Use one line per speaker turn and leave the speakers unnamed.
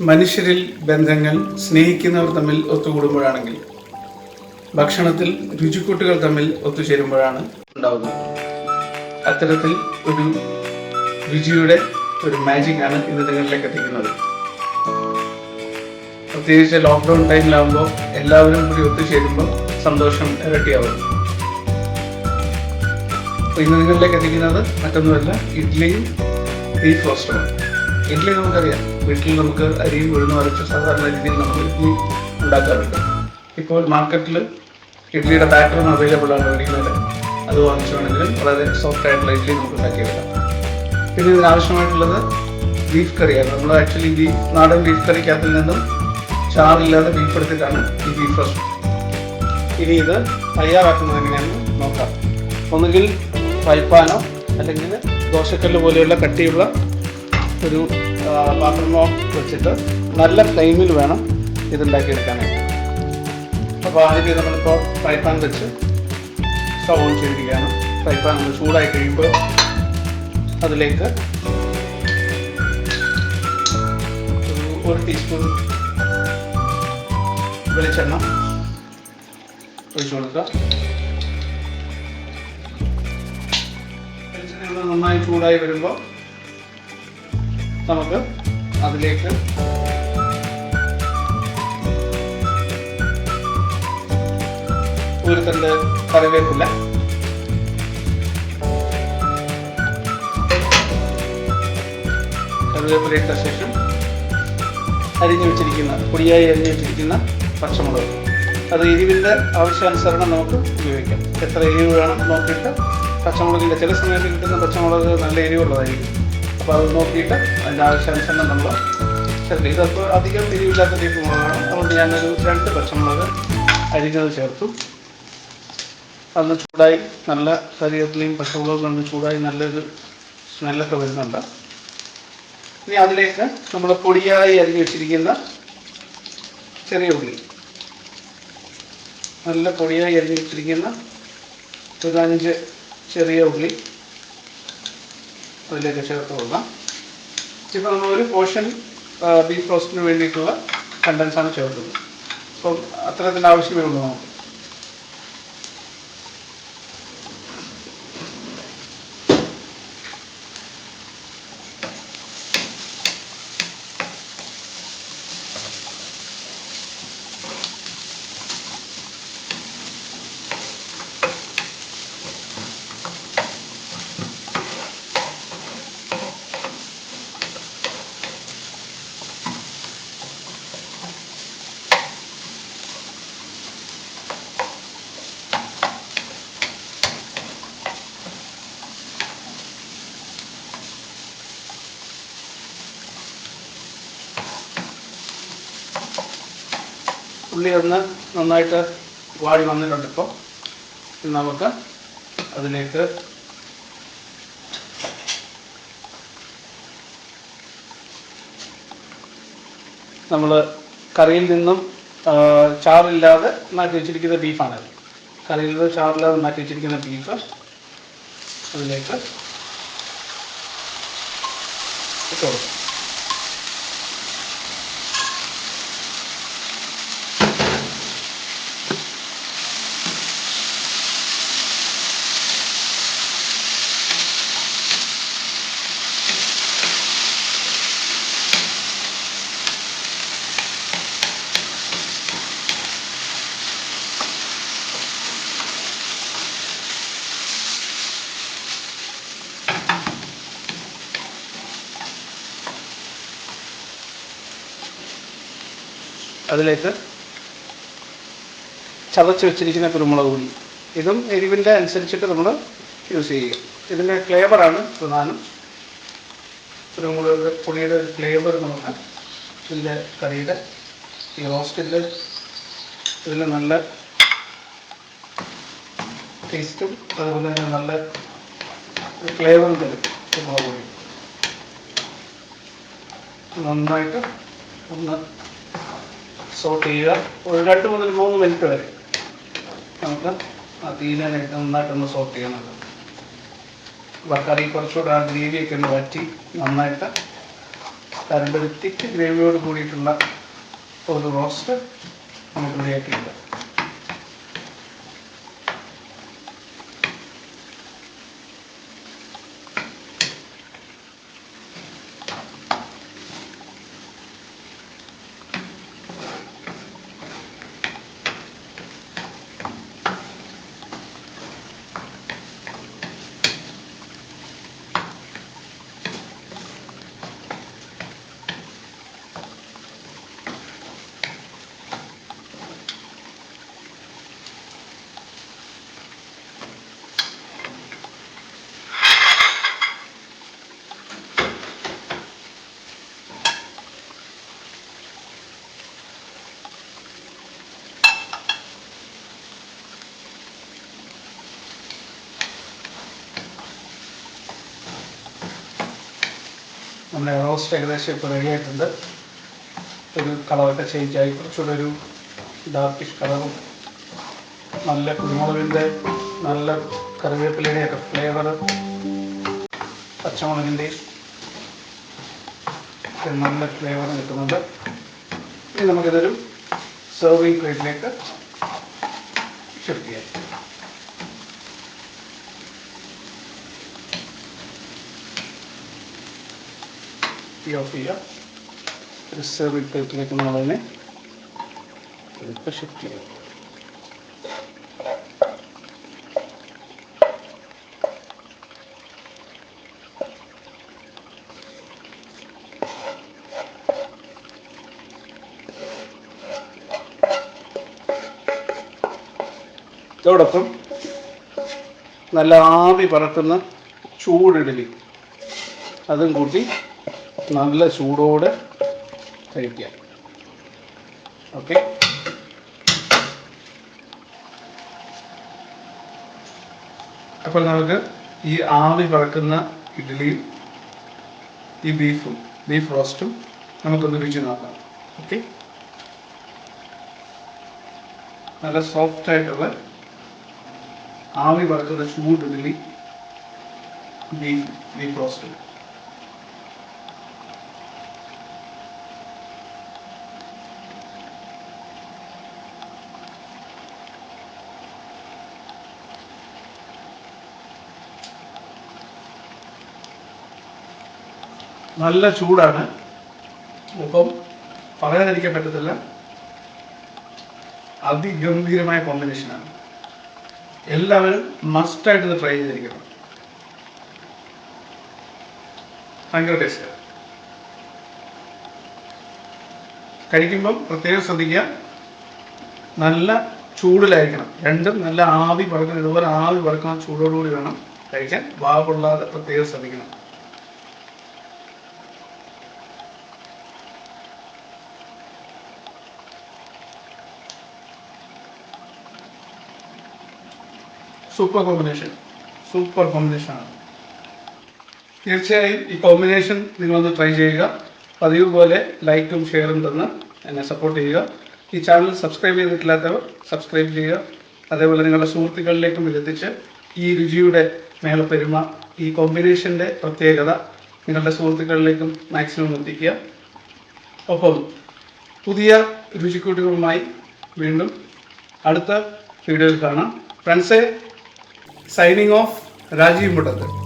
മനുഷ്യരിൽ ബന്ധങ്ങൾ സ്നേഹിക്കുന്നവർ തമ്മിൽ ഒത്തുകൂടുമ്പോഴാണെങ്കിൽ ഭക്ഷണത്തിൽ രുചിക്കൂട്ടുകൾ തമ്മിൽ ഒത്തുചേരുമ്പോഴാണ് ഉണ്ടാവുന്നത് അത്തരത്തിൽ ഒരു രുചിയുടെ ഒരു മാജിക് ആണ് ഇന്ന് നിങ്ങളിലേക്ക് എത്തിക്കുന്നത്. പ്രത്യേകിച്ച് ലോക്ക്ഡൗൺ ടൈമിലാകുമ്പോൾ എല്ലാവരും കൂടി ഒത്തുചേരുമ്പോൾ സന്തോഷം ഇരട്ടിയാവും. ഇന്ന് നിങ്ങളിലേക്ക് എത്തിക്കുന്നത് മറ്റൊന്നുമല്ല ഇഡ്ഡലിയും ബീഫ് റോസ്റ്ററും ഇഡ്ഡലി നമുക്കറിയാം. വീട്ടിൽ നമുക്ക് അരിയും ഉഴുന്നും അരച്ച് സാധാരണ രീതിയിൽ നമ്മൾ ഇഡ്ഡലി ഉണ്ടാക്കാറുണ്ട്. ഇപ്പോൾ മാർക്കറ്റിൽ ഇഡ്ഡലിയുടെ ഒന്നും അവൈലബിൾ ആണ് മേടിക്കുന്നത്. അത് വാങ്ങിച്ചു വേണമെങ്കിലും വളരെ സോഫ്റ്റ് ആയിട്ടുള്ള ഇഡ്ഡലി നമുക്ക് ഉണ്ടാക്കിയെടുക്കാം പിന്നെ ഇതിനാവശ്യമായിട്ടുള്ളത് ബീഫ് കറിയാണ്. നമ്മൾ ആക്ച്വലി ബീഫ് നാടൻ ബീഫ് കറിക്കകത്തിൽ നിന്നും ചാറില്ലാതെ ബീഫ് എടുത്തിട്ടാണ് ഈ ബീഫ് റോസ്റ്റ് ഇനി ഇത് തയ്യാറാക്കുന്നത് എങ്ങനെയാണെന്ന് നോക്കാം. ഒന്നുകിൽ വൈപ്പാനോ അല്ലെങ്കിൽ ദോശക്കല്ല് പോലെയുള്ള കട്ടിയുള്ള ഒരു പാത്രമോ വെച്ചിട്ട് നല്ല ഫ്ലെയിമിൽ വേണം ഇതുണ്ടാക്കിയെടുക്കാനായിട്ട്. അപ്പോൾ ആദ്യം നമ്മളിപ്പോൾ ഫ്രൈപ്പാൻ പാൻ വെച്ച് സ്റ്റവ് ഓൺ ചെയ്തിരിക്കുകയാണ്. ഫ്രൈപ്പാൻ നമ്മൾ ചൂടായി കഴിയുമ്പോൾ അതിലേക്ക് ഒരു ടീസ്പൂൺ വെളിച്ചെണ്ണ ഒഴിച്ചു നന്നായി ചൂടായി വരുമ്പോൾ നമുക്ക് അതിലേക്ക് ഒരു തണ്ട് കറിവേപ്പില. കറിവേപ്പില ഇട്ട ശേഷം അരിഞ്ഞു വെച്ചിരിക്കുന്ന പൊടിയായി അരിഞ്ഞു വെച്ചിരിക്കുന്ന പച്ചമുളക്. അത് എരിവിന്റെ ആവശ്യാനുസരണം നമുക്ക് ഉപയോഗിക്കാം. എത്ര എരിവ് വേണം നോക്കിയിട്ട് പച്ചമുളകിന്റെ ചില സമയത്ത് കിട്ടുന്ന പച്ചമുളക് നല്ല എരിവുള്ളതായിരിക്കും. അപ്പോൾ അത് നോക്കിയിട്ട് അതിന്റെ ആവശ്യാനുസരണം നമ്മൾ ചേർക്കും ഇതപ്പോൾ അധികം എരിവില്ലാത്ത ടൈപ്പ് മുളകാണ്. അതുകൊണ്ട് ഞാനൊരു രണ്ട് പച്ചമുളക് അരിഞ്ഞത് ചേർത്തു. അന്ന് ചൂടായി നല്ല ശരീരത്തിലെയും പച്ചമുളക് ഒന്ന് ചൂടായി നല്ലൊരു സ്മെല്ലൊക്കെ വരുന്നുണ്ട്. ഇനി അതിലേക്ക് നമ്മൾ പൊടിയായി അരിഞ്ഞു വെച്ചിരിക്കുന്ന ചെറിയ ഉള്ളി. നല്ല പൊടിയായി അരിഞ്ഞിട്ടിരിക്കുന്ന വെച്ചിരിക്കുന്ന ചെറിയ ഉള്ളി അതിലേക്ക് ചേർത്ത് കൊടുക്കാം. ഇപ്പോൾ നമ്മൾ ഒരു പോർഷൻ ബീഫ് റോസ്റ്റിന് വേണ്ടിയിട്ടുള്ള കണ്ടൻസാണ് ചേർക്കുന്നത്. അപ്പം അത്രത്തിന്റെ ആവശ്യമേ ഉള്ളൂ നമുക്ക്. ഉള്ളി ഒന്ന് നന്നായിട്ട് വാടി വന്നിട്ടുണ്ട് ഇപ്പോൾ നമുക്ക് അതിലേക്ക് നമ്മൾ കറിയിൽ നിന്നും ചാറില്ലാതെ മാറ്റി വെച്ചിരിക്കുന്ന ബീഫാണത് കറിയിൽ നിന്ന് ചാറില്ലാതെ മാറ്റി വെച്ചിരിക്കുന്ന ബീഫ്. അതിലേക്ക് ഇട്ട് കൊടുക്കും. അതിലേക്ക് ചതച്ച് വെച്ചിരിക്കുന്ന കുരുമുളക് പൊടി. ഇതും എരിവിന്റെ അനുസരിച്ചിട്ട് നമ്മൾ യൂസ് ചെയ്യുക. ഇതിന്റെ ഫ്ലേവറാണ് പ്രധാനം. കുരുമുളക് പൊടിയുടെ ഒരു ഫ്ലേവർ നമുക്ക് ഇതിന്റെ കറിയുടെ ഈ റോസ്റ്റിന്റെ ഇതിൽ നല്ല ടേസ്റ്റും അതുപോലെ തന്നെ നല്ല ഫ്ലേവറും തരും കുരുമുളക് പൊടി. നന്നായിട്ട് ഒന്ന് സോട്ട് ചെയ്യുക. ഒരു രണ്ട് മുതൽ മൂന്ന് മിനിറ്റ് വരെ. നമുക്ക് ആ അതിനായിട്ട് നന്നായിട്ടൊന്ന് സോട്ട് ചെയ്യണത് അപ്പോൾ കറി കുറച്ചുകൂടെ ആ ഗ്രേവിയൊക്കെ ഒന്ന് വറ്റി നന്നായിട്ട് കരണ്ട് ഒരു തിക്ക് ഗ്രേവിയോട് കൂടിയിട്ടുള്ള ഒരു റോസ്റ്റ് നമുക്ക് റെഡിയാക്കിയിട്ട് നമ്മുടെ റോസ്റ്റ് ഏകദേശം ഇപ്പോൾ റെഡി ആയിട്ടുണ്ട്. ഒരു കളറൊക്കെ ചേഞ്ച് ആയി. കുറച്ചുകൂടെ ഒരു ഡാർക്കിഷ് കളറും നല്ല കുരുമുളകിന്റെ നല്ല കറിവേപ്പിലയുടെയൊക്കെ ഫ്ലേവർ പച്ചമുളകിന്റെ ഒക്കെ നല്ല ഫ്ലേവർ കിട്ടുന്നുണ്ട്. ഇനി നമുക്കിതൊരു സെർവിങ് പ്ലേറ്റിലേക്ക് ഷിഫ്റ്റ് ചെയ്യാം. തീ ഓഫ് ചെയ്യുക റിസർവ് ടൈപ്പിലേക്ക് നമ്മളതിനെ ഇപ്പം ഷിഫ്റ്റ് ചെയ്യുക ഇതോടൊപ്പം നല്ല ആവി പറക്കുന്ന ചൂടിടലി അതും കൂട്ടി നല്ല ചൂടോടെ കഴിക്കുക. ഓക്കെ? അപ്പോൾ നമുക്ക് ഈ ആവി പറക്കുന്ന ഇഡ്ഡലിയും ഈ ബീഫും ബീഫ് റോസ്റ്റും നമുക്കൊന്ന് രുചി നോക്കാം. ഓക്കെ? നല്ല സോഫ്റ്റ് ആയിട്ടുള്ള ആവി പറക്കുന്ന ചൂട് ഇഡ്ഡലി ബീഫ് ബീഫ് റോസ്റ്റും. നല്ല ചൂടാണ്. മുഖം പറയാതിരിക്കാൻ പറ്റത്തില്ല. അതിഗംഭീരമായ കോമ്പിനേഷനാണ് എല്ലാവരും മസ്റ്റായിട്ട് ഇത് ട്രൈ ചെയ്തിരിക്കണം. ഭയങ്കര ടേസ്റ്റ് കഴിക്കുമ്പം പ്രത്യേകം ശ്രദ്ധിക്കുക. നല്ല ചൂടിലായിരിക്കണം. രണ്ടും നല്ല ആവി പറക്കുന്ന ഇതുപോലെ ആവി പറക്കുന്ന ചൂടോടുകൂടി വേണം കഴിക്കാൻ. വാവുള്ളാതെ പ്രത്യേകം ശ്രദ്ധിക്കണം. Super combination. സൂപ്പർ കോമ്പിനേഷനാണ് തീർച്ചയായും ഈ കോമ്പിനേഷൻ നിങ്ങളൊന്ന് ട്രൈ ചെയ്യുക. പതിവ് പോലെ ലൈക്കും ഷെയറും തന്ന് എന്നെ സപ്പോർട്ട് ചെയ്യുക. ഈ ചാനൽ സബ്സ്ക്രൈബ് ചെയ്തിട്ടില്ലാത്തവർ സബ്സ്ക്രൈബ് ചെയ്യുക. അതേപോലെ നിങ്ങളുടെ സുഹൃത്തുക്കളിലേക്കും ഇതെത്തിച്ച് ഈ രുചിയുടെ മേളപ്പെരുമ ഈ കോമ്പിനേഷന്റെ പ്രത്യേകത നിങ്ങളുടെ സുഹൃത്തുക്കളിലേക്കും മാക്സിമം എത്തിക്കുക. ഒപ്പം പുതിയ രുചിക്കൂട്ടുകളുമായി വീണ്ടും അടുത്ത വീഡിയോയിൽ കാണാം. ഫ്രണ്ട്സെ സൈനിങ് ഓഫ് രാജീവ് മുട്ടത്ത്